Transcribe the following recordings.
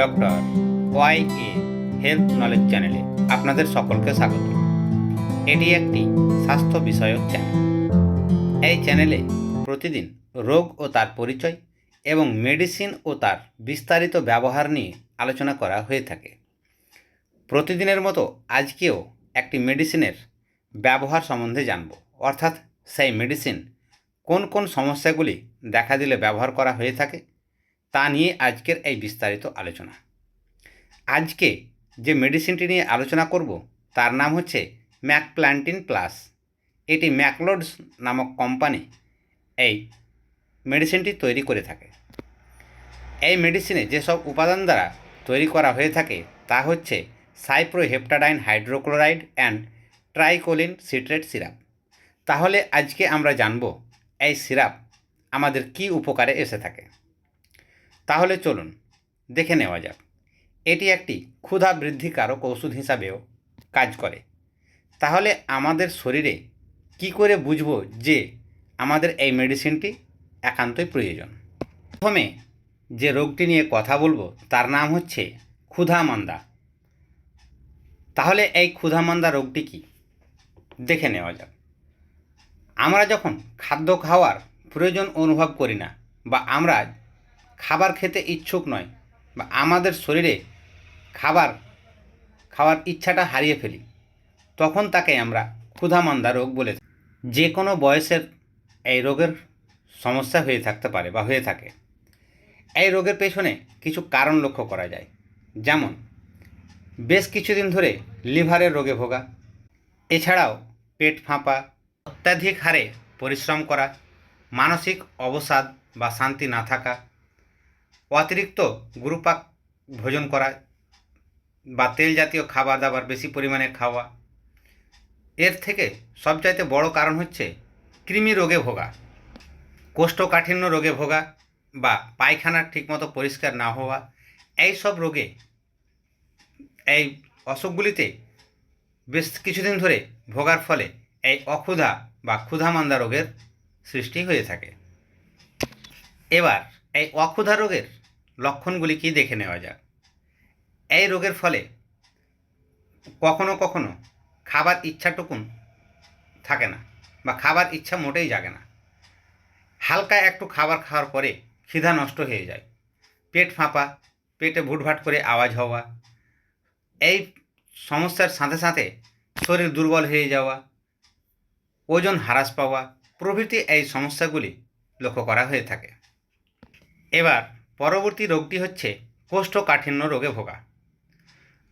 Doctor Y A health knowledge চ্যানেলে আপনাদের সকলকে স্বাগত। এটি একটি স্বাস্থ্য বিষয়ক চ্যানেল। এই চ্যানেলে প্রতিদিন রোগ ও তার পরিচয় এবং মেডিসিন ও তার বিস্তারিত ব্যবহার নিয়ে আলোচনা করা হয়ে থাকে। প্রতিদিনের মতো আজকেও একটি মেডিসিনের ব্যবহার সম্বন্ধে জানব। অর্থাৎ সেই মেডিসিন কোন কোন সমস্যাগুলি দেখা দিলে ব্যবহার করা হয়ে থাকে তা নিয়ে আজকের এই বিস্তারিত আলোচনা। আজকে যে মেডিসিনটি নিয়ে আলোচনা করব, তার নাম হচ্ছে ম্যাকপ্ল্যান্টিন প্লাস। এটি ম্যাকলোডস নামক কোম্পানি এই মেডিসিনটি তৈরি করে থাকে। এই মেডিসিনে যেসব উপাদান দ্বারা তৈরি করা হয়ে থাকে, তা হচ্ছে cyproheptadine hydrochloride and tricholine citrate syrup. তাহলে আজকে আমরা জানব, এই সিরাপ আমাদের কি উপকারে এসে থাকে। তাহলে চলুন, দেখে নেওয়া যাক। এটি একটি ক্ষুধা বৃদ্ধিকারক ওষুধ হিসাবেও কাজ করে। তাহলে আমাদের শরীরে কি করে বুঝব যে আমাদের এই মেডিসিনটি একান্তই প্রয়োজন? প্রথমে যে রোগটি নিয়ে কথা বলব, তার নাম হচ্ছে ক্ষুধা মান্দা তাহলে এই ক্ষুধা মান্দা রোগটি কি? দেখে নেওয়া যাক। আমরা যখন খাদ্য খাওয়ার প্রয়োজন অনুভব করি না বা আমরা খাবার খেতে ইচ্ছুক নয় বা আমাদের শরীরে খাবার খাওয়ার ইচ্ছাটা হারিয়ে ফেলি, তখন তাকে আমরা ক্ষুধামান্দা রোগ বলে যে কোনো বয়সের এই রোগের সমস্যা হয়ে থাকতে পারে বা হয়ে থাকে। এই রোগের পেছনে কিছু কারণ লক্ষ্য করা যায়। যেমন, বেশ কিছুদিন ধরে লিভারের রোগে ভোগা। এছাড়াও পেট ফাঁপা, অত্যাধিক হারে পরিশ্রম করা, মানসিক অবসাদ বা শান্তি না থাকা অতিরিক্ত গুরুপাক ভোজন করা বা তেল জাতীয় খাবার দাবার বেশি পরিমাণে খাওয়া। এর থেকে সবচাইতে বড় কারণ হচ্ছে কৃমি রোগে ভোগা, কোষ্ঠকাঠিন্য রোগে ভোগা বা পায়খানা ঠিকমতো পরিষ্কার না হওয়া। এই সব রোগে, এই অসুখগুলিতে বেশ কিছুদিন ধরে ভোগার ফলে এই অক্ষুধা বা ক্ষুধামান্দা রোগের সৃষ্টি হয়ে থাকে। এবার এই অক্ষুধা রোগের লক্ষণগুলি কি দেখে নেওয়া যাক। এই রোগের ফলে কখনো কখনো খাবার ইচ্ছাটুকুন থাকে না বা খাবার ইচ্ছা মোটেই জাগে না। হালকা একটু খাবার খাওয়ার পরে খিদা নষ্ট হয়ে যায়। পেট ফাঁপা, পেটে ভুটভাট করে আওয়াজ হওয়া, এই সমস্যার সাথে সাথে শরীর দুর্বল হয়ে যাওয়া, ওজন হ্রাস পাওয়া প্রভৃতি এই সমস্যাগুলি লক্ষ্য করা হয়ে থাকে। এবার পরবর্তী রোগটি হচ্ছে কোষ্ঠকাঠিন্য রোগে ভোগা।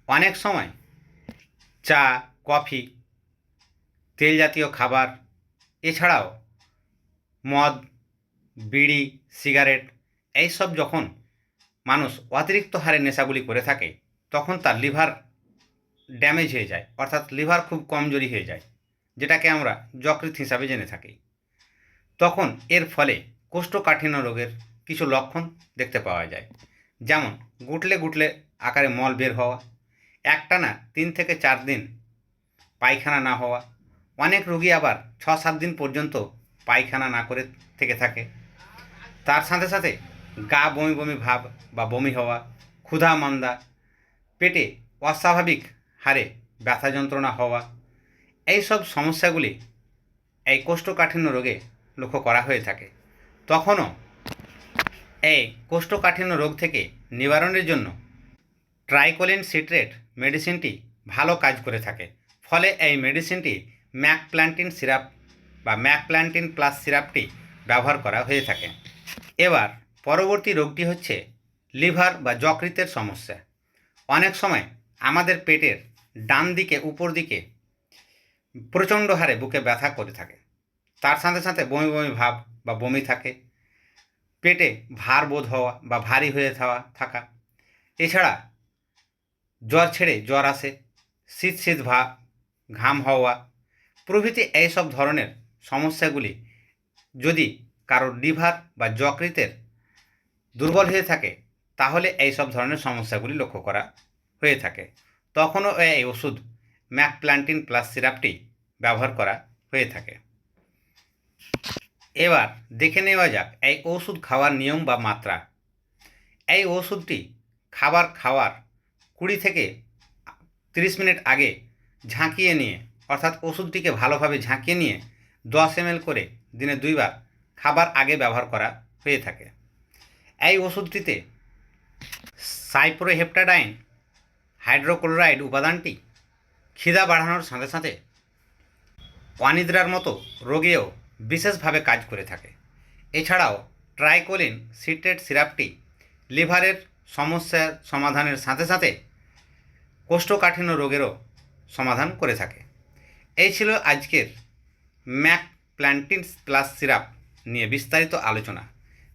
অনেক সময় চা, কফি তেল জাতীয় খাবার, এছাড়াও মদ, বিড়ি, সিগারেট, এইসব যখন মানুষ অতিরিক্ত হারে নেশাগুলি করে থাকে, তখন তার লিভার ড্যামেজ হয়ে যায়, অর্থাৎ লিভার খুব কমজোরি হয়ে যায়, যেটাকে আমরা যকৃত হিসাবে জেনে থাকি। তখন এর ফলে কোষ্ঠকাঠিন্য রোগের কিছু লক্ষণ দেখতে পাওয়া যায়। যেমন, গুটলে গুটলে আকারে মল বের হওয়া, একটানা তিন থেকে চার দিন পায়খানা না হওয়া, অনেক রোগী আবার ছ সাত দিন পর্যন্ত পায়খানা না করে থেকে থাকে। তার সাথে সাথে গা বমি বমি ভাব বা বমি হওয়া, ক্ষুধা মান্দা, পেটে অস্বাভাবিক হারে ব্যথা যন্ত্রণা হওয়া এই সব সমস্যাগুলি এই কোষ্ঠকাঠিন্য রোগে লক্ষ্য করা হয়ে থাকে। তখনও এই কোষ্ঠকাঠিন্য রোগ থেকে নিবারণের জন্য ট্রাইকোলিন সিট্রেট মেডিসিনটি ভালো কাজ করে থাকে। ফলে এই মেডিসিনটি ম্যাকপ্ল্যান্টিন সিরাপ বা ম্যাকপ্ল্যান্টিন প্লাস সিরাপটি ব্যবহার করা হয়ে থাকে। এবার পরবর্তী রোগটি হচ্ছে লিভার বা যকৃতের সমস্যা। অনেক সময় আমাদের পেটের ডান দিকে, উপর দিকে প্রচণ্ড হারে বুকে ব্যথা করে থাকে। তার সাথে সাথে বমি বমি ভাব বা বমি থাকে। পেটে ভার বোধ হওয়া বা ভারী হয়ে থাওয়া, থাকা। এছাড়া জ্বর ছেড়ে জ্বর আসে, শীত শীত ভা, ঘাম হওয়া, প্রভৃতি এইসব ধরনের সমস্যাগুলি যদি কারোর লিভার বা যকৃতের দুর্বল হয়ে থাকে, তাহলে এই সব ধরনের সমস্যাগুলি লক্ষ্য করা হয়ে থাকে। তখনও এই ওষুধ ম্যাক ম্যাকপ্ল্যান্টিন প্লাস সিরাপটি ব্যবহার করা হয়ে থাকে। এবার দেখে নেওয়া যাক এই ওষুধ খাওয়ার নিয়ম বা মাত্রা। এই ওষুধটি খাবার খাওয়ার কুড়ি থেকে তিরিশ মিনিট আগে ঝাঁকিয়ে নিয়ে, অর্থাৎ ওষুধটিকে ভালোভাবে ঝাঁকিয়ে নিয়ে দশ এম করে দিনে দুইবার খাবার আগে ব্যবহার করা হয়ে থাকে। এই ওষুধটিতে সাইপ্রোহেপটাডাইন, হাইড্রোক্লোরাইড উপাদানটি খিদা বাড়ানোর সাথে সাথে অনিদ্রার মতো রোগেও বিশেষভাবে কাজ করে থাকে। এছাড়াও ট্রাইকোলিন সিট্রেট সিরাপটি লিভারের সমস্যার সমাধানের সাথে সাথে কোষ্ঠকাঠিন্য রোগেরও সমাধান করে থাকে। এই ছিল আজকের ম্যাক প্ল্যান্টিনস প্লাস সিরাপ নিয়ে বিস্তারিত আলোচনা।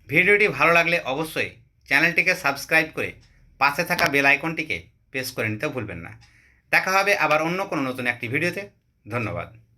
ভিডিওটি ভালো লাগলে অবশ্যই চ্যানেলটিকে সাবস্ক্রাইব করে পাশে থাকা বেল আইকনটিকে প্রেস করে নিতে ভুলবেন না। দেখা হবে আবার অন্য কোনো নতুন একটি ভিডিওতে। ধন্যবাদ।